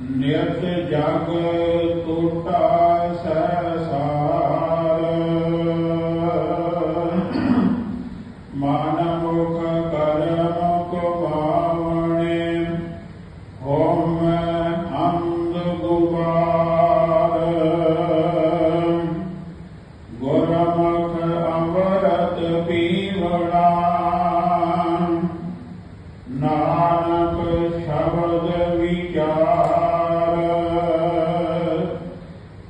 नियत जग टूटा सहसार। मानमुख कर्म पावणे होम अंध गुबार। गुरमुख अमृत पीवड़ा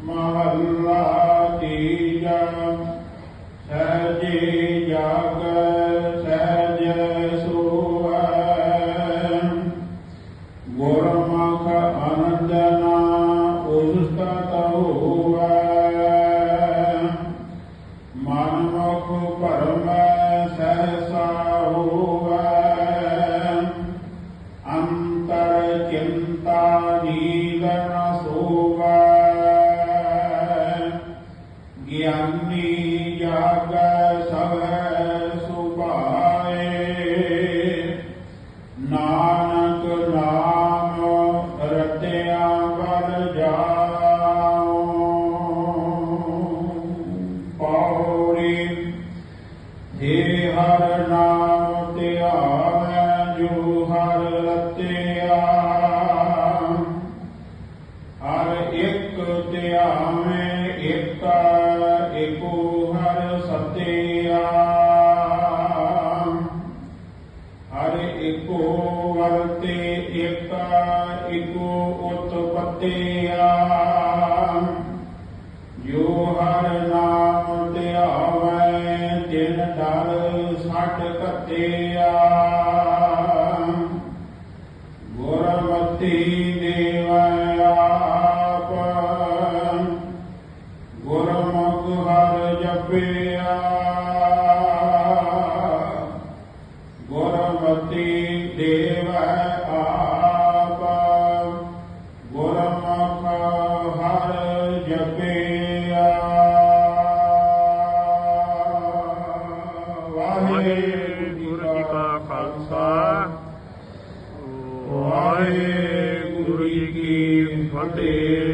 महल्ला चेजे गणसोगा ज्ञानी जागा ਹਰ ਇੱਕ ਧਿਆਵੇਂ ਇੱਕ ਏਕੋ ਹਰ ਸਤਿਆ ਹਰ ਏਕੋ ਵਰਤੇ ਇੱਕ ਏਕੋ ਉਤਪਤਿਆ ਜੋ ਹਰ ਨਾਮ ਧਿਆਵੈ ਤਿਨ ਡਰ ਛੱਡ ਕੱਤਿਆ give day.